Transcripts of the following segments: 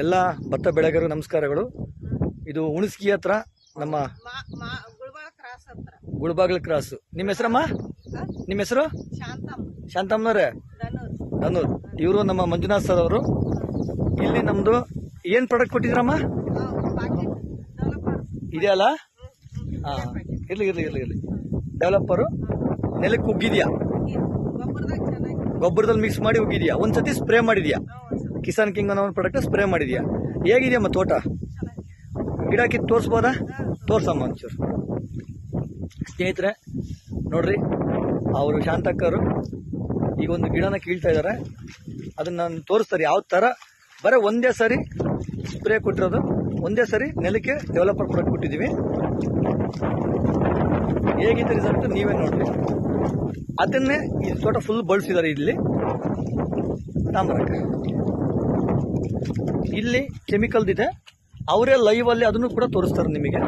ಎಲ್ಲ ಭತ್ತ ಬೆಳೆಗರು ನಮಸ್ಕಾರಗಳು. ಇದು ಉಣಸ್ಕಿ ಹತ್ರ ನಮ್ಮ ಗುಳ್ಬಾಗ್ಲ ಕ್ರಾಸ್ ನಿಮ್ಮ ಹೆಸರಮ್ಮ? ನಿಮ್ಮ ಹೆಸರು? ಶಾಂತಮ್ಮರೇ ಶಾಂತಮ್ಮನವ್ರೆ? ನಾನು ಇವರು ನಮ್ಮ ಮಂಜುನಾಥ್ ಸರ್ ಅವರು. ಇಲ್ಲಿ ನಮ್ದು ಏನ್ ಪ್ರಾಡಕ್ಟ್ ಕೊಟ್ಟಿದ್ರಮ್ಮ ಇದೆಯಲ್ಲ ಹಾ ಇರ್ಲಿ ಇರ್ಲಿ ಇರ್ಲಿ ಇರ್ಲಿ. ಡೆವಲಪರು ನೆಲಕ್ಕೆ ಉಗ್ಗಿದ್ಯಾ? ಗೊಬ್ಬರದಲ್ಲಿ ಮಿಕ್ಸ್ ಮಾಡಿ ಉಗ್ಗಿದ್ಯಾ? ಒಂದ್ಸತಿ ಸ್ಪ್ರೇ ಮಾಡಿದ್ಯಾ? ಕಿಸಾನ್ ಕಿಂಗ್ ಅನ್ನೋ ಒಂದು ಪ್ರಾಡಕ್ಟ್ ಸ್ಪ್ರೇ ಮಾಡಿದ್ಯಾ? ಹೇಗಿದೆಯಮ್ಮ ತೋಟ? ಗಿಡ ಕಿತ್ತು ತೋರಿಸ್ಬೋದಾ? ತೋರ್ಸಮ್ಮ ಒಂಚೂರು. ಸ್ನೇಹಿತರೆ, ನೋಡ್ರಿ, ಅವರು ಶಾಂತಕ್ಕರು, ಈಗ ಒಂದು ಗಿಡನ ಕೀಳ್ತಾ ಇದ್ದಾರೆ ಅದನ್ನ ನಾನು ತೋರಿಸ್ತಾರೆ ಯಾವ ಥರ ಬರೀ ಒಂದೇ ಸಾರಿ ಸ್ಪ್ರೇ ಕೊಟ್ಟಿರೋದು. ಒಂದೇ ಸರಿ ನೆಲಕ್ಕೆ ಡೆವಲಪರ್ ಪ್ರಾಡಕ್ಟ್ ಕೊಟ್ಟಿದ್ದೀವಿ. ಹೇಗಿದೆ ರಿಸಲ್ಟ್ ನೀವೇ ನೋಡ್ರಿ. ಅದನ್ನೇ ಈ ತೋಟ ಫುಲ್ ಬಳಸಿದ್ದಾರೆ ಇಲ್ಲಿ. ತಾಮ್ರಕ್ಕೆ ಇಲ್ಲಿ ಕೆಮಿಕಲ್ದಿದೆ ಅವರೇ ಲೈವ್ ಅಲ್ಲಿ ಅದನ್ನು ಕೂಡ ತೋರಿಸ್ತಾರೆ ನಿಮಗೆ.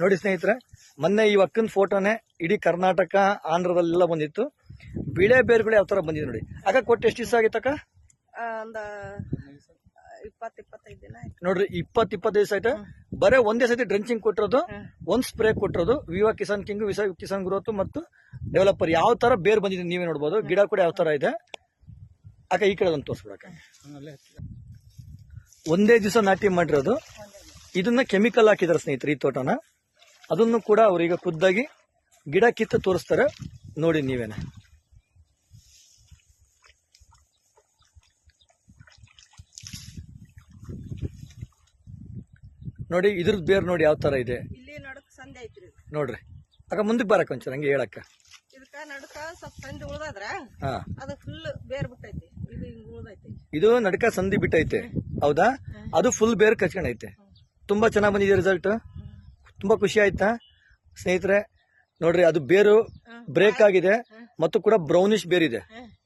ನೋಡಿ ಸ್ನೇಹಿತರೆ ಮೊನ್ನೆ ಈ ಅಕ್ಕನ ಫೋಟೋನೇ ಇಡೀ ಕರ್ನಾಟಕ ಆಂಧ್ರದಲ್ಲೆಲ್ಲ ಬಂದಿತ್ತು. ಬಿಳೆ ಬೇರುಗಳು ಯಾವ ಥರ ಬಂದಿದೆ ನೋಡಿ. ಆಗ ಕೊಟ್ಟು ಎಷ್ಟು ದಿವಸ ಆಗಿತ್ತಕ್ಕ? ಇಪ್ಪತ್ತು ಇಪ್ಪತ್ತೈದು ದಿನ ಆಯ್ತು. ನೋಡ್ರಿ ಇಪ್ಪತ್ ಇಪ್ಪತ್ತೈದು ಸೈಟ್ ಆಯ್ತು ಬರೇ ಒಂದೇ ಸತಿ ಡ್ರೆಂಚಿಂಗ್ ಕೊಟ್ಟಿರೋದು ಹ್ಮ್. ಒಂದ್ ಸ್ಪ್ರೇ ಕೊಟ್ಟಿರೋದು ವಿವಾ ಕಿಸಾನ್ ಕಿಂಗ್ ವಿಸ ಕಿಸಾನ್ ಗ್ರೋತ್ ಮತ್ತು ಡೆವಲಪರ್ ಯಾವ ತರ ಬೇರ್ ಬಂದಿದೆ ನೀವೇ ನೋಡ್ಬೋದು. ಗಿಡ ಕೂಡ ಯಾವ ತರ ಇದೆ? ಅಕ್ಕ ಈ ಕಡೆ ಒಂದು ತೋರಿಸ್ಬಿಡಕ್ಕ. ಒಂದೇ ದಿವಸ ನಾಟಿ ಮಾಡಿರೋದು. ಇದನ್ನ ಕೆಮಿಕಲ್ ಹಾಕಿದಾರೆ ಸ್ನೇಹಿತರೆ ಈ ತೋಟನ. ಅದನ್ನು ಕೂಡ ಅವ್ರೀಗ ಖುದ್ದಾಗಿ ಗಿಡ ಕಿತ್ತು ತೋರಿಸ್ತಾರೆ. ನೋಡಿ ನೀವೇನೆ. ನೋಡಿ ಇದ್ರದ್ದು ಬೇರ್ ನೋಡಿ ಯಾವ ತರ ಇದೆ? ಇಲ್ಲಿ ನಡುಕ್ ಸಂದೆ ಐತ್ರಿ ಇದು. ನೋಡ್ರಿ. ಅಕ್ಕ ಮುಂದಕ್ಕೆ ಬರಕ್ಕೆ ಒಂಚೂರು ಹಂಗೆ ಹೇಳಕ್ಕ. ಇದಕ್ಕ ನಡುಕ ಸ್ವಲ್ಪ ಸಂದೆ ಉಳ್ದಾದ್ರ ಹಾ. ಅದು ಫುಲ್ ಬೇರ್ ಬಿಟ್ಟೈತಿ. ಇದು ಹಿಂಗ್ ಉಳ್ದೈತಿ. ಇದು ನಡ್ಕ ಸಂಧಿ ಬಿಟ್ಟೈತೆ. ಹೌದಾ? ಅದು ಫುಲ್ ಬೇರ್ ಕಚ್ಕೊಂಡೈತೆ. ತುಂಬಾ ಚೆನ್ನಾಗಿ ಬಂದಿದೆ ರಿಸಲ್ಟ್ ತುಂಬಾ ಖುಷಿ ಆಯ್ತಾ? ಸ್ನೇಹಿತರೆ ನೋಡ್ರಿ ಅದು ಬೇರು ಬ್ರೇಕ್ ಆಗಿದೆ ಮತ್ತು ಕೂಡ ಬ್ರೌನಿಶ್ ಬೇರಿದೆ.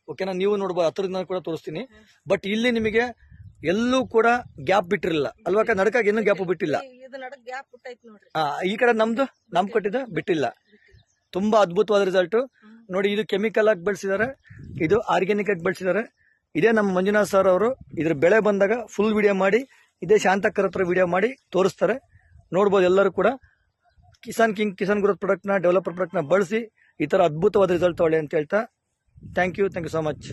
ಓಕೆನಾ ನೀವು ನೋಡ್ಬೋದು ಹತ್ರದಿಂದ ಕೂಡ ತೋರಿಸ್ತೀನಿ. ಬಟ್ ಇಲ್ಲಿ ನಿಮಗೆ ಎಲ್ಲೂ ಕೂಡ ಗ್ಯಾಪ್ ಬಿಟ್ಟಿರಲಿಲ್ಲ. ಅಲ್ವಾ ಅಕ್ಕ? ಇನ್ನೂ ಏನೂ ಗ್ಯಾಪ್ ಬಿಟ್ಟಿಲ್ಲ ಈ- ಕಡೆ ನಮ್ದು ನಮ್ ಕೊಟ್ಟಿದ್ದು ಬಿಟ್ಟಿಲ್ಲ. ತುಂಬಾ ಅದ್ಭುತವಾದ ರಿಸಲ್ಟ್ ನೋಡಿ ಇದು ಕೆಮಿಕಲ್ ಆಗಿ ಬೆಳೆಸಿದ್ದಾರೆ ಇದು ಆರ್ಗ್ಯಾನಿಕ್ ಆಗಿ ಬೆಳೆಸಿದ್ದಾರೆ ಇದೇ ನಮ್ಮ ಮಂಜುನಾಥ್ ಸರ್ ಅವರು ಇದ್ರ ಬೆಳೆ ಬಂದಾಗ ಫುಲ್ ವಿಡಿಯೋ ಮಾಡಿ ಇದೇ ಶಾಂತಕ್ಕರ ಹತ್ರ ವಿಡಿಯೋ ಮಾಡಿ ತೋರಿಸ್ತಾರೆ. ನೋಡ್ಬೋದು ಎಲ್ಲರೂ ಕೂಡ. ಕಿಸಾನ್ ಕಿಂಗ್ ಕಿಸಾನ್ ಗ್ರೋತ್ ಪ್ರಾಡಕ್ಟ್ನ ಡೆವಲಪರ್ ಪ್ರಾಡಕ್ಟ್ನ ಬಳಸಿ ಈ ಥರ ಅದ್ಭುತವಾದ ರಿಸಲ್ಟ್ ತೊಗೊಳ್ಳಿ ಅಂತ ಹೇಳ್ತಾ. Thank you thank you so much